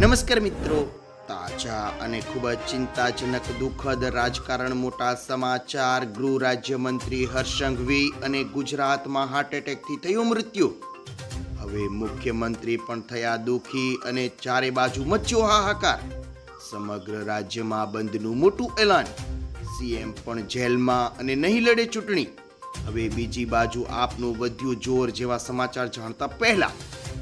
નમસ્કાર મિત્રો. તાજા અને ખૂબ જ ચિંતાજનક દુઃખદ રાજકારણ મોટા સમાચાર, ગૃહ રાજ્યમંત્રી હર્ષંઘવી અને ગુજરાતમાં હાર્ટ એટેકથી થયું મૃત્યુ. હવે મુખ્યમંત્રી પણ થયા દુઃખી અને ચારે બાજુ મચ્યો હાહાકાર. સમગ્ર રાજ્યમાં બંધનું મોટું એલાન. સીએમ પણ જેલમાં અને નહીં લડે ચૂંટણી. હવે બીજી બાજુ આપનું વધ્યું જોર જેવા સમાચાર જાણતા પહેલા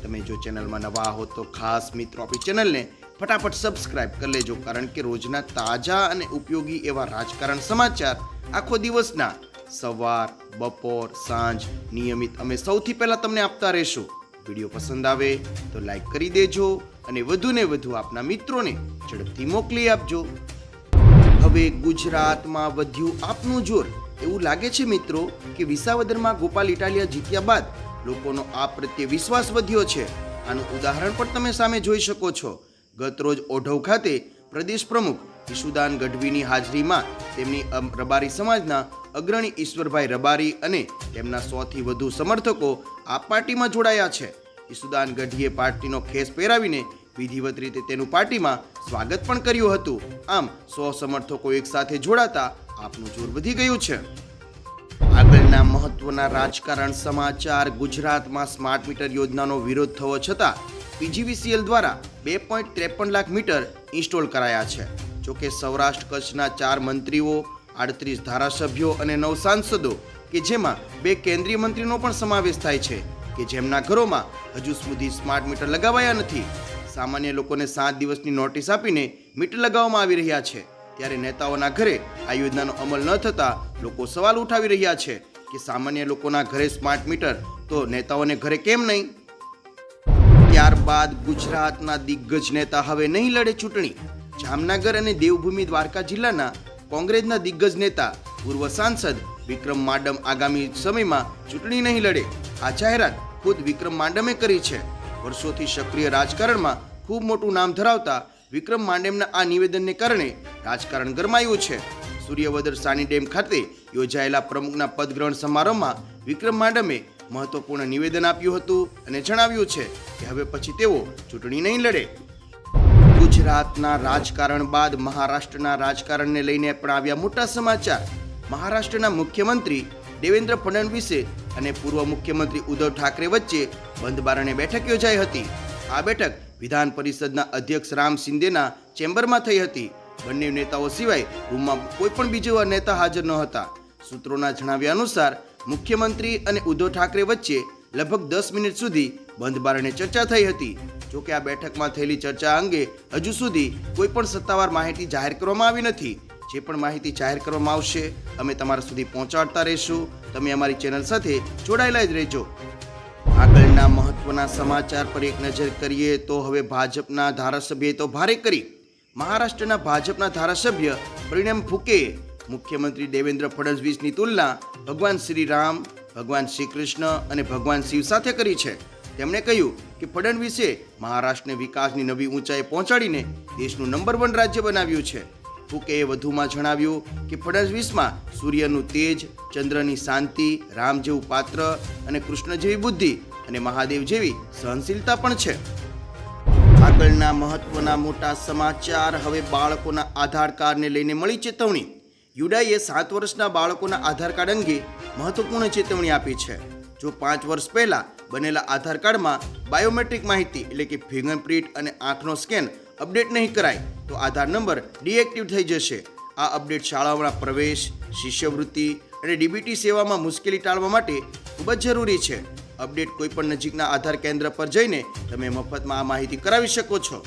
તમે જો ચેનલમાં નવા હો તો ખાસ મિત્રો આપણી ચેનલને ફટાફટ સબસ્ક્રાઇબ કરી લેજો, કારણ કે રોજના તાજા અને ઉપયોગી એવા રાજકારણ સમાચાર આખો દિવસના સવાર, બપોર, સાંજ નિયમિત અમે સૌથી પહેલાં તમને આપતા રહેશું. વીડિયો પસંદ આવે તો લાઈક કરી દેજો અને વધુને વધુ આપના મિત્રોને ઝડપથી મોકલી આપજો. હવે ગુજરાતમાં વધ્યું આપનું જોર. એવું લાગે છે મિત્રો કે વિસાવદરમાં ગોપાલ ઇટાલિયા જીત્યા બાદ લોકોનો આ પ્રત્યે વિશ્વાસ વધ્યો છે. આનું ઉદાહરણ પણ તમે સામે જોઈ શકો છો. ગત રોજ ઓઢવ ખાતે પ્રદેશ પ્રમુખ ઈશુદાન ગઢવીની હાજરીમાં તેમની રબારી સમાજના અગ્રણી ઈશ્વરભાઈ રબારી અને તેમના સોથી વધુ સમર્થકો આ પાર્ટીમાં જોડાયા છે. ઈશુદાન ગઢવીએ પાર્ટીનો ખેસ પહેરાવીને વિધિવત રીતે તેનું પાર્ટીમાં સ્વાગત પણ કર્યું હતું. આમ, સો સમર્થકો એકસાથે જોડાતા આપનું જોર વધી ગયું છે. આગળના મહત્વના રાજકારણ સમાચાર ગુજરાતમાં સ્માર્ટ મીટર યોજનાનો વિરોધ થવો છતાં પીજીવીસીએલ દ્વારા બે પોઈન્ટ ત્રેપન લાખ મીટર ઇન્સ્ટોલ કરાયા છે. જોકે સૌરાષ્ટ્ર કચ્છના ચાર મંત્રીઓ, આડત્રીસ ધારાસભ્યો અને નવ સાંસદો કે જેમાં બે કેન્દ્રીય મંત્રીનો પણ સમાવેશ થાય છે કે જેમના ઘરોમાં હજુ સુધી સ્માર્ટ મીટર લગાવાયા નથી. સામાન્ય લોકોને સાત દિવસની નોટિસ આપીને મીટર લગાવવામાં આવી રહ્યા છે. ત્યારે નેતાઓના ઘરે આ યોજનાનો અમલ ન થતા લોકો સવાલ ઉઠાવી રહ્યા છે કે સામાન્ય લોકોના ઘરે સ્માર્ટ મીટર તો નેતાઓને ઘરે કેમ નહીં? ત્યારબાદ ગુજરાતના દિગ્ગજ નેતા હવે નહીં લડે ચૂંટણી. જામનગર અને દેવભૂમિ દ્વારકા જિલ્લાના કોંગ્રેસના દિગ્ગજ નેતા, પૂર્વ સાંસદ વિક્રમ માડમ આગામી સમયમાં ચૂંટણી નહીં લડે. આ જાહેરાત ખુદ વિક્રમ માંડમે કરી છે. વર્ષોથી સક્રિય રાજકારણમાં ખૂબ મોટું નામ ધરાવતા વિક્રમ માંડેમના આ નિવેદનને કારણે રાજકારણ ગરમાયું છે. સૂર્યવદર સાની ડેમ ખાતે યોજાયેલા પ્રમુખના પદગ્રહણ સમારોહમાં વિક્રમ માડમે મહત્વપૂર્ણ નિવેદન આપ્યું હતું અને જણાવ્યું છે કે હવે પછી તેઓ ચૂંટણી નહીં લડે. ગુજરાતના રાજકારણ બાદ મહારાષ્ટ્રના રાજકારણને લઈને પણ આવ્યા મોટા સમાચાર. મહારાષ્ટ્રના મુખ્યમંત્રી દેવેન્દ્ર ફડણવીસે અને પૂર્વ મુખ્યમંત્રી ઉદ્ધવ ઠાકરે વચ્ચે બંધ બારણે બેઠક યોજાઈ હતી. આ બેઠક વિધાન પરિષદના અધ્યક્ષ રામ શિંદેના ચેમ્બરમાં થઈ હતી. બંને નેતાઓ સિવાય રૂમમાં કોઈ પણ બીજો નેતા હાજર ન હતા. સૂત્રોના જણાવ્યા અનુસાર, મુખ્યમંત્રી અને ઉદ્ધવ ઠાકરે વચ્ચે લગભગ દસ મિનિટ સુધી બંધ બારણે ચર્ચા થઈ હતી. જોકે આ બેઠકમાં થયેલી ચર્ચા અંગે હજુ સુધી કોઈ પણ સત્તાવાર માહિતી જાહેર કરવામાં આવી નથી. જે પણ માહિતી જાહેર કરવામાં આવશે, અમે તમારા સુધી પહોંચાડતા રહીશું. તમે અમારી ચેનલ સાથે જોડાયેલા જ રહેજો. આગળના મહત્વના સમાચાર પર એક નજર કરીએ તો હવે ભાજપના ધારાસભ્યએ તો ભારે કરી મહારાષ્ટ્રના ભાજપના ધારાસભ્ય પરિણામ ફૂકેએ મુખ્યમંત્રી દેવેન્દ્ર ફડણવીસની તુલના ભગવાન શ્રી રામ ભગવાન શ્રી કૃષ્ણ અને ભગવાન શિવ સાથે કરી છે. તેમણે કહ્યું કે ફડણવીસે મહારાષ્ટ્રને વિકાસની નવી ઊંચાઈએ પહોંચાડીને દેશનું નંબર વન રાજ્ય બનાવ્યું છે. ફૂકેએ વધુમાં જણાવ્યું કે ફડણવીસમાં સૂર્યનું તેજ, ચંદ્રની શાંતિ, રામ જેવું પાત્ર અને કૃષ્ણ જેવી બુદ્ધિ અને મહાદેવ જેવી સહનશીલતા પણ છે. આગળના મહત્વના મોટા સમાચાર. હવે બાળકોના આધાર કાર્ડને લઈને મળી ચેતવણી. યુડાઈએ સાત વર્ષના બાળકોના આધાર કાર્ડ અંગે મહત્વપૂર્ણ ચેતવણી આપી છે. જો પાંચ વર્ષ પહેલાં બનેલા આધાર કાર્ડમાં બાયોમેટ્રિક માહિતી એટલે કે ફિંગરપ્રિન્ટ અને આંખનો સ્કેન અપડેટ નહીં કરાય, તો આધાર નંબર ડીએક્ટિવ થઈ જશે. આ અપડેટ શાળાઓના પ્રવેશ, શિષ્યવૃત્તિ અને ડીબીટી સેવામાં મુશ્કેલી ટાળવા માટે ખૂબ જ જરૂરી છે. અપડેટ કોઈપણ નજીકના આધાર કેન્દ્ર પર જઈને તમે મફતમાં આ માહિતી કરાવી શકો છો.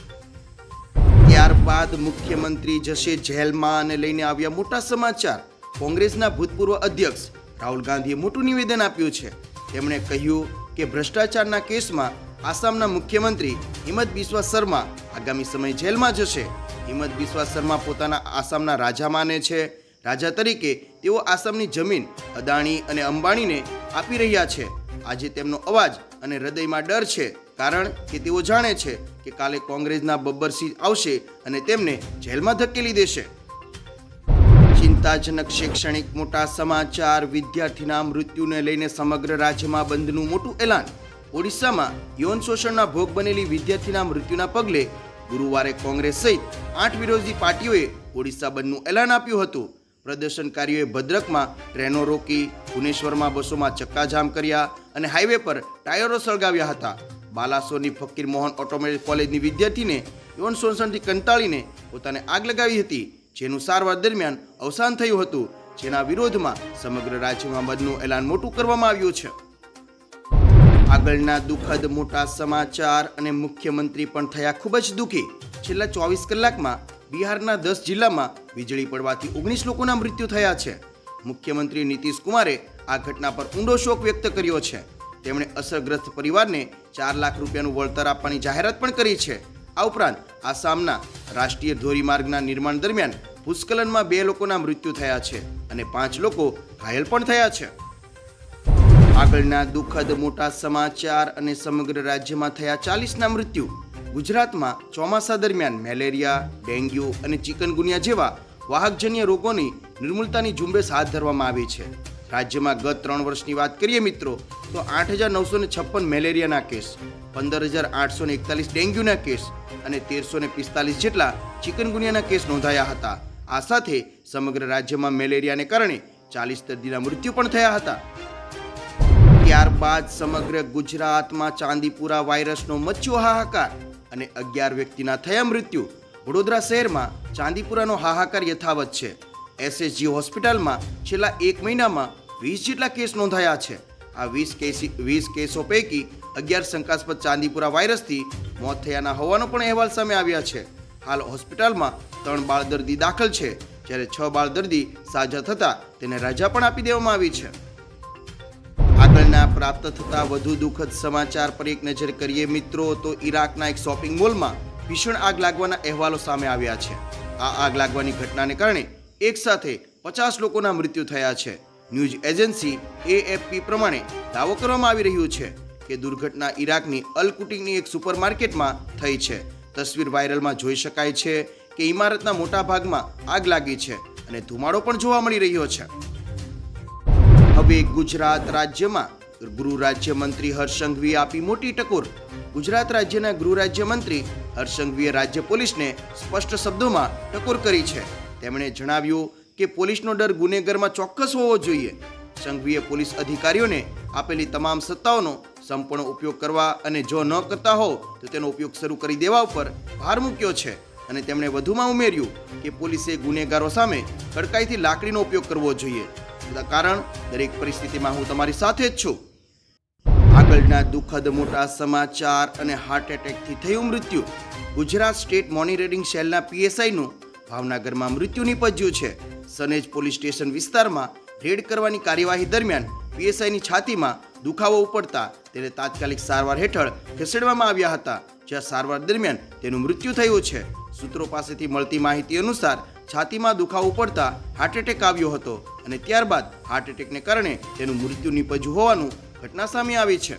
ત્યારબાદ મુખ્યમંત્રી જશે જેલમાં અને લઈને આવ્યા મોટા સમાચાર. કોંગ્રેસના ભૂતપૂર્વ અધ્યક્ષ રાહુલ ગાંધીએ મોટું નિવેદન આપ્યું છે. તેમણે કહ્યું કે ભ્રષ્ટાચારના કેસમાં આસામના મુખ્યમંત્રી હિંમત બિસ્વા શર્મા આગામી સમય જેલમાં જશે. હિંમત બિસ્વા શર્મા પોતાના આસામના રાજા માને છે. રાજા તરીકે તેઓ આસામની જમીન, અદાણી અને અંબાણીને આપી રહ્યા છે. આજે તેમનો અવાજ અને હૃદયમાં ડર છે, કારણ કે તેઓ જાણે છે કે કાલે કોંગ્રેસના બબ્બરસિંહ આવશે અને તેમને જેલમાં ધકેલી દેશે. ચિંતાજનક શૈક્ષણિક મોટા સમાચાર, વિદ્યાર્થીના મૃત્યુને લઈને સમગ્ર રાજ્યમાં બંધનું મોટું એલાન. ઓડિશામાં યૌન શોષણના ભોગ બનેલી વિદ્યાર્થીના મૃત્યુના પગલે ગુરુવારે કોંગ્રેસ સહિત આઠ વિરોધી પાર્ટીઓએ ઓડિશા બંધનું એલાન આપ્યું હતું. પ્રદર્શનકારીઓએ ભદ્રકમાં ટ્રેનો રોકી, ભુવનેશ્વરમાં બસોમાં ચક્કાજામ કર્યા અને હાઈવે પર ટાયરો સળગાવ્યા હતા. બાલાસોરની ફકીર મોહન ઓટોમેટિક કોલેજની વિદ્યાર્થીને યૌન શોષણથી કંટાળીને પોતાને આગ લગાવી હતી, જેનું સારવાર દરમિયાન અવસાન થયું હતું, જેના વિરોધમાં સમગ્ર રાજ્યમાં બંધનું એલાન મોટું કરવામાં આવ્યું છે. આગળના દુઃખદ મોટા સમાચાર અને મુખ્યમંત્રી પણ થયા ખૂબ જ દુઃખી. છેલ્લા ચોવીસ કલાકમાં બિહારના દસ જિલ્લામાં વીજળી પડવાથી ઓગણીસ લોકોના મૃત્યુ થયા છે. મુખ્યમંત્રી નીતિશ કુમારે આ ઘટના પર ઊંડો શોક વ્યક્ત કર્યો છે. તેમણે અસરગ્રસ્ત પરિવારને ચાર લાખ રૂપિયાનું વળતર આપવાની જાહેરાત પણ કરી છે. આ ઉપરાંત આસામના રાષ્ટ્રીય ધોરીમાર્ગના નિર્માણ દરમિયાન ભૂસ્ખલનમાં બે લોકોના મૃત્યુ થયા છે અને પાંચ લોકો ઘાયલ પણ થયા છે. આગળના દુઃખદ મોટા સમાચાર અને સમગ્ર રાજ્યમાં થયા ચાલીસના મૃત્યુ ગુજરાતમાં ચોમાસા દરમિયાન મેલેરિયા, ડેન્ગ્યુ અને ચિકનગુનિયા જેવા વાહકજન્ય રોગોની નિર્મૂલતાની ઝુંબેશ હાથ ધરવામાં આવી છે. રાજ્યમાં ગત ત્રણ વર્ષની વાત કરીએ મિત્રો, તો આઠ હજાર નવસો ને છપ્પન મેલેરિયાના કેસ, પંદર હજાર આઠસો ને એકતાલીસ ડેન્ગ્યુના કેસ અને તેરસો ને પિસ્તાલીસ જેટલા ચિકનગુનિયાના કેસ નોંધાયા હતા. આ સાથે સમગ્ર રાજ્યમાં મેલેરિયાને કારણે ચાલીસ દર્દીના મૃત્યુ પણ થયા હતા. ત્યારબાદ સમગ્ર ગુજરાતમાં ચાંદીપુરા વાયરસનો મચ્યો હાહાકાર અને અગિયાર વ્યક્તિના થયા મૃત્યુ. વડોદરા શહેરમાં ચાંદીપુરાનો હાહાકાર યથાવત છે. એસએસજી હોસ્પિટલમાં છેલ્લા એક મહિનામાં વીસ જેટલા કેસ નોંધાયા છે. આ વીસ કેસી, વીસ કેસો પૈકી અગિયાર શંકાસ્પદ ચાંદીપુરા વાયરસથી મોત થયાના હોવાનો પણ અહેવાલ સામે આવ્યા છે. હાલ હોસ્પિટલમાં ત્રણ બાળ દર્દી દાખલ છે. જ્યારે છ બાળ દર્દી સાજા થતાં તેને રજા પણ આપી દેવામાં આવી છે. આગળના પ્રાપ્ત થતા વધુ દુઃખદ સમાચાર પર એક નજર કરીએ મિત્રો, તો ઈરાકના એક શોપિંગ મોલમાં ભીષણ આગ લાગવાના અહેવાલો સામે આવ્યા છે. આ આગ લાગવાની ઘટનાને કારણે એક સાથે પચાસ લોકોના મૃત્યુ થયા છે. ન્યૂઝ એજન્સી એએફપી પ્રમાણે દાવો કરવામાં આવી રહ્યું છે કે દુર્ઘટના ઈરાકની અલકુટિંગની એક સુપરમાર્કેટમાં થઈ છે. તસવીર વાયરલમાં જોઈ શકાય છે કે ઇમારતના મોટા ભાગમાં આગ લાગી છે અને ધુમાડો પણ જોવા મળી રહ્યો છે. હવે ગુજરાત રાજ્યમાં ગૃહ રાજ્યમંત્રી હર્ષ સંઘવીએ આપી મોટી ટકોર. ગુજરાત રાજ્યના ગૃહ રાજ્યમંત્રી હર્ષંઘવીએ રાજ્ય પોલીસને સ્પષ્ટ શબ્દોમાં ટકોર કરી છે. તેમણે જણાવ્યું કે પોલીસનો ડર ગુનેગારમાં ચોક્કસ હોવો જોઈએ. સંઘવીએ પોલીસ અધિકારીઓને આપેલી તમામ સત્તાઓનો સંપૂર્ણ ઉપયોગ કરવા અને જો ન કરતા હો તો તેનો ઉપયોગ શરૂ કરી દેવા ઉપર ભાર મૂક્યો છે. અને તેમણે વધુમાં ઉમેર્યું કે પોલીસે ગુનેગારો સામે કડકાઈથી લાકડીનો ઉપયોગ કરવો જોઈએ. તેના કારણ. દરેક પરિસ્થિતિમાં હું તમારી સાથે જ છું. આગળના દુઃખદ મોટા સમાચાર અને હાર્ટ એટેકથી થયું મૃત્યુ. ગુજરાત સ્ટેટ મોનિટરિંગ સેલના પીએસઆઈનું ભાવનગરમાં મૃત્યુ નિપજ્યું છે. સનેજ પોલીસ સ્ટેશન વિસ્તારમાં રેડ કરવાની કાર્યવાહી દરમિયાન પીએસઆઈની છાતીમાં દુખાવો ઉપડતા તેને તાત્કાલિક સારવાર હેઠળ ખસેડવામાં આવ્યા હતા. જ્યાં સારવાર દરમિયાન તેનું મૃત્યુ થયું છે. સૂત્રો પાસેથી મળતી માહિતી અનુસાર છાતીમાં દુખાવો પડતા હાર્ટ એટેક આવ્યો હતો અને ત્યારબાદ હાર્ટ એટેકને કારણે તેનું મૃત્યુ નીપજ્યું હોવાનું ઘટના સામે આવી છે.